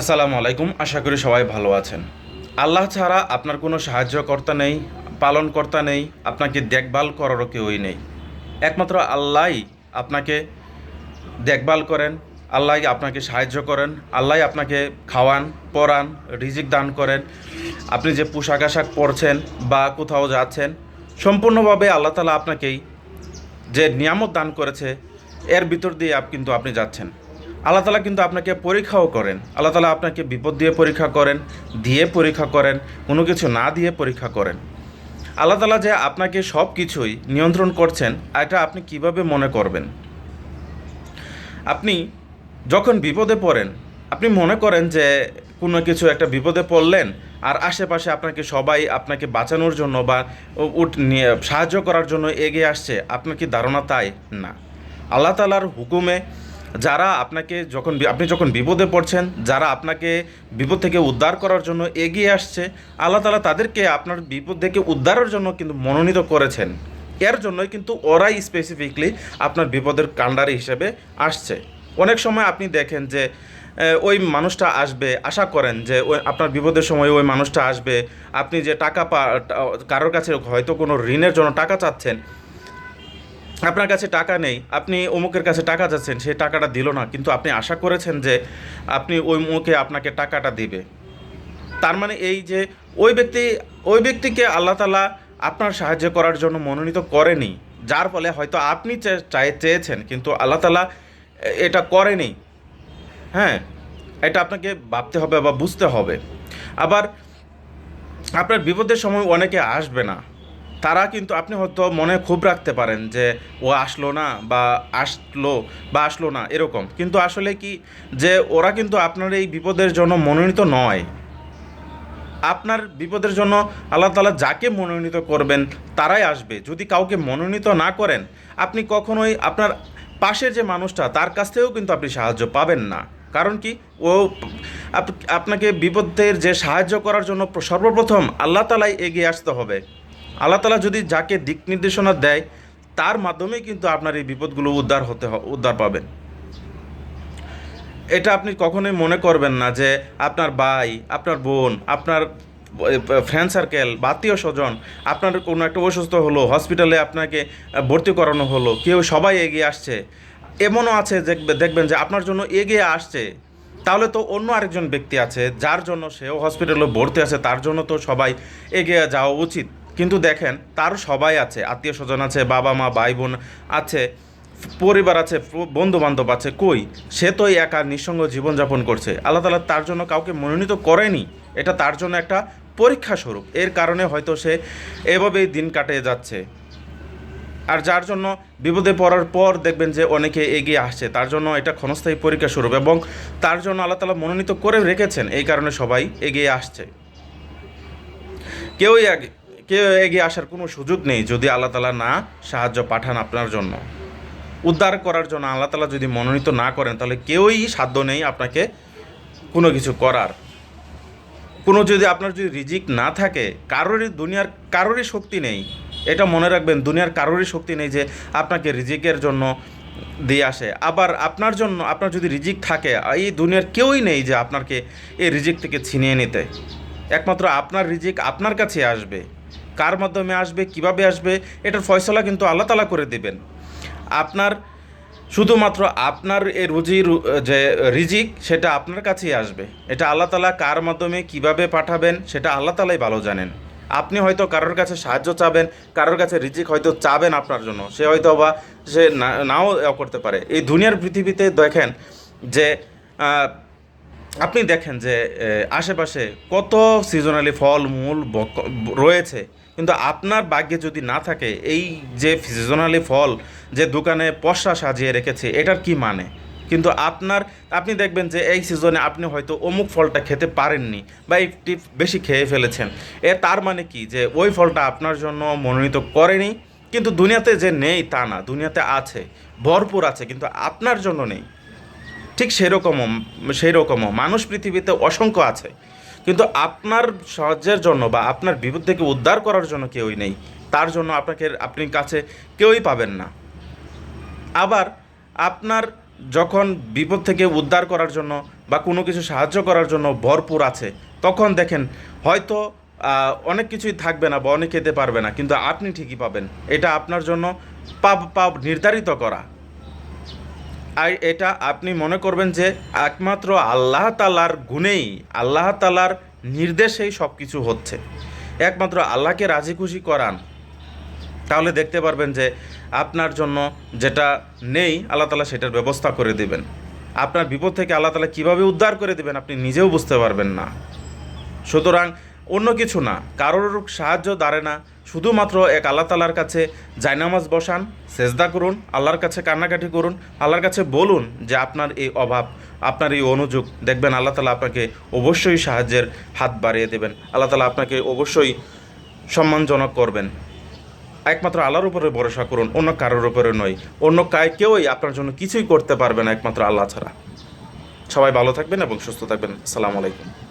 আসসালামু আলাইকুম, আশা করি সবাই ভালো আছেন। আল্লাহ ছাড়া আপনার কোনো সাহায্যকর্তা নেই, পালনকর্তা নেই, আপনাকে দেখভাল করারও কেউই নেই। একমাত্র আল্লাহই আপনাকে দেখভাল করেন, আল্লাহ আপনাকে সাহায্য করেন, আল্লাহ আপনাকে খাওয়ান, পরান, রিজিক দান করেন। আপনি যে পোশাক আশাক পরছেন বা কোথাও যাচ্ছেন, সম্পূর্ণভাবে আল্লাহ তালা আপনাকেই যে নিয়ামত দান করেছে, এর ভিতর দিয়ে কিন্তু আপনি যাচ্ছেন। আল্লাহ তালা কিন্তু আপনাকে পরীক্ষাও করেন। আল্লাহ তালা আপনাকে বিপদ দিয়ে পরীক্ষা করেন, দিয়ে পরীক্ষা করেন, কোনো কিছু না দিয়ে পরীক্ষা করেন। আল্লাহ তালা যে আপনাকে সব কিছুই নিয়ন্ত্রণ করছেন এটা আপনি কীভাবে মনে করবেন? আপনি যখন বিপদে পড়েন, আপনি মনে করেন যে কোনো কিছু একটা বিপদে পড়লেন, আর আশেপাশে আপনাকে সবাই আপনাকে বাঁচানোর জন্য বা উঠ নিয়ে সাহায্য করার জন্য এগিয়ে আসছে, আপনার কি ধারণা তাই? না। আল্লাহ তালার হুকুমে যারা আপনাকে যখন আপনি যখন বিপদে পড়ছেন, যারা আপনাকে বিপদ থেকে উদ্ধার করার জন্য এগিয়ে আসছে, আল্লাহ তালা তাদেরকে আপনার বিপদ থেকে উদ্ধারের জন্য কিন্তু মনোনীত করেছেন। এর জন্যই কিন্তু ওরাই স্পেসিফিকলি আপনার বিপদের কাণ্ডারি হিসেবে আসছে। অনেক সময় আপনি দেখেন যে ওই মানুষটা আসবে, আশা করেন যে ওই আপনার বিপদের সময় ওই মানুষটা আসবে, আপনি যে টাকা পা কারোর কাছে হয়তো কোনো ঋণের জন্য টাকা চাচ্ছেন আপনার কাছে টাকা নেই, আপনি অমুকের কাছে টাকা যাচ্ছেন, সে টাকাটা দিল না, কিন্তু আপনি আশা করেছেন যে আপনি ওই মুখে আপনাকে টাকাটা দিবে। তার মানে এই যে ওই ব্যক্তি, ওই ব্যক্তিকে আল্লাহ তালা আপনার সাহায্য করার জন্য মনোনীত করেনি, যার ফলে হয়তো আপনি চাই, চেয়েছেন, কিন্তু আল্লাহ তালা এটা করেনি। হ্যাঁ এটা আপনাকে ভাবতে হবে বা বুঝতে হবে। আবার আপনার বিপদের সময় অনেকে আসবে না। তারা কিন্তু আপনি হয়তো মনে খুব রাখতে পারেন যে ও আসলো না বা আসলো বা আসলো না, এরকম। কিন্তু আসলে কি যে ওরা কিন্তু আপনার এই বিপদের জন্য মনোনীত নয়। আপনার বিপদের জন্য আল্লাহ তালা যাকে মনোনীত করবেন তারাই আসবে। যদি কাউকে মনোনীত না করেন, আপনি কখনোই আপনার পাশের যে মানুষটা, তার কাছ থেকেও কিন্তু আপনি সাহায্য পাবেন না। কারণ কি? ও আপ- আপনাকে বিপদের যে সাহায্য করার জন্য সর্বপ্রথম আল্লাহ তালাই এগিয়ে আসতে হবে। আল্লাহ তালা যদি যাকে দিক নির্দেশনা দেয়, তার মাধ্যমে কিন্তু আপনার এই বিপদগুলো উদ্ধার হতে উদ্ধার পাবেন। এটা আপনি কখনোই মনে করবেন না যে আপনার ভাই, আপনার বোন, আপনার ফ্রেন্ড সার্কেল বা আত্মীয় স্বজন, আপনার কোনো একটা অসুস্থ হলো হসপিটালে আপনাকে ভর্তি করানো হলো, কেউ সবাই এগিয়ে আসছে। এমনও আছে দেখবে- দেখবেন যে আপনার জন্য এগিয়ে আসছে। তাহলে তো অন্য আরেকজন ব্যক্তি আছে, যার জন্য সেও হসপিটালে ভর্তি আছে, তার জন্য তো সবাই এগিয়ে যাওয়া উচিত। কিন্তু দেখেন, তার সবাই আছে, আত্মীয় স্বজন আছে, বাবা মা, ভাই বোন আছে, পরিবার আছে বন্ধু বান্ধব আছে, কই? সে তো একা নিঃসঙ্গ জীবনযাপন করছে। আল্লাহ তালা তার জন্য কাউকে মনোনীত করেনি। এটা তার জন্য একটা পরীক্ষা স্বরূপ। এর কারণে হয়তো সে এভাবেই দিন কাটিয়ে যাচ্ছে। আর যার জন্য বিপদে পড়ার পর দেখবেন যে অনেকে এগিয়ে আসছে। তার জন্য এটা ক্ষণস্থায়ী পরীক্ষা স্বরূপ এবং তার জন্য আল্লাহ তালা মনোনীত করে রেখেছেন। এই কারণে সবাই এগিয়ে আসছে। কেউই আগে কেউ এগিয়ে আসার কোনো সুযোগ নেই যদি আল্লাহ তালা না সাহায্য পাঠান আপনার জন্য। উদ্ধার করার জন্য আল্লাহ তালা যদি মনোনীত না করেন, তাহলে কেউই সাধ্য নেই আপনাকে কোনো কিছু করার। কোনো যদি আপনার যদি রিজিক না থাকে, কারোরই দুনিয়ার, কারোরই শক্তি নেই। এটা মনে রাখবেন, দুনিয়ার কারোরই শক্তি নেই যে আপনাকে রিজিকের জন্য দিয়ে আসে। আবার আপনার জন্য, আপনার যদি রিজিক থাকে, এই দুনিয়ার কেউই নেই যে আপনাকে এই রিজিক থেকে ছিনিয়ে নিতে। একমাত্র আপনার রিজিক আপনার কাছে আসবে। কার মাধ্যমে আসবে, কীভাবে আসবে, এটার ফয়সলা কিন্তু আল্লাহ তালা করে দেবেন। আপনার, শুধুমাত্র আপনার এ রুজি যে রিজিক, সেটা আপনার কাছেই আসবে। এটা আল্লাহ তালা কার মাধ্যমে, কীভাবে পাঠাবেন, সেটা আল্লাহ তালাই ভালো জানেন। আপনি হয়তো কারোর কাছে সাহায্য চাবেন, কারোর কাছে রিজিক হয়তো চাবেন আপনার জন্য। সে হয়তো বা সে নাও করতে পারে। এই দুনিয়ার পৃথিবীতে দেখেন যে আপনি দেখেন যে আশেপাশে কত সিজনালি ফল, মূল রয়েছে, কিন্তু আপনার ভাগ্যে যদি না থাকে, এই যে সিজনালি ফল যে দোকানে পশা সাজিয়ে রেখেছে, এটার কি মানে? কিন্তু আপনার, আপনি দেখবেন যে এই সিজনে আপনি হয়তো অমুক ফলটা খেতে পারেননি বা একটি বেশি খেয়ে ফেলেছেন। এ তার মানে কি? যে ওই ফলটা আপনার জন্য মনোনীত করেনি, কিন্তু দুনিয়াতে যে নেই তা না, দুনিয়াতে আছে, ভরপুর আছে, কিন্তু আপনার জন্য নেই। ঠিক সেরকমও সেই রকমও মানুষ পৃথিবীতে অসংখ্য আছে, কিন্তু আপনার সাহায্যের জন্য বা আপনার বিপদ থেকে উদ্ধার করার জন্য কেউই নেই। তার জন্য আপনাকে, আপনি কাছে কেউই পাবেন না। আবার আপনার যখন বিপদ থেকে উদ্ধার করার জন্য বা কোনো কিছু সাহায্য করার জন্য ভরপুর আছে, তখন দেখেন হয়তো অনেক কিছুই থাকবে না বা অনেক খেতে পারবে না, কিন্তু আপনি ঠিকই পাবেন। এটা আপনার জন্য পাপ পাপ নির্ধারিত করা। আর এটা আপনি মনে করবেন যে একমাত্র আল্লাহ তালার গুণেই, আল্লাহ তালার নির্দেশেই সব কিছু হচ্ছে। একমাত্র আল্লাহকে রাজি খুশি করান, তাহলে দেখতে পারবেন যে আপনার জন্য যেটা নেই, আল্লাহ তালা সেটার ব্যবস্থা করে দেবেন। আপনার বিপদ থেকে আল্লাহ তালা কীভাবে উদ্ধার করে দেবেন আপনি নিজেও বুঝতে পারবেন না। সুতরাং অন্য কিছু না, কারোর সাহায্য দাঁড়ে না শুধুমাত্র এক আল্লাহ তালার কাছে জায়নামাজ বসান, সেজদা করুন, আল্লাহর কাছে কান্নাকাটি করুন, আল্লাহর কাছে বলুন যে আপনার এই অভাব, আপনার এই অনুযোগ, দেখবেন আল্লাহ তালা আপনাকে অবশ্যই সাহায্যের হাত বাড়িয়ে দেবেন। আল্লাহ তালা আপনাকে অবশ্যই সম্মানজনক করবেন। একমাত্র আল্লাহর উপরে ভরসা করুন, অন্য কারোর উপরে নয়। অন্য কায়, কেউই আপনার জন্য কিছুই করতে পারবে না একমাত্র আল্লাহ ছাড়া। সবাই ভালো থাকবেন এবং সুস্থ থাকবেন। আসসালামু আলাইকুম।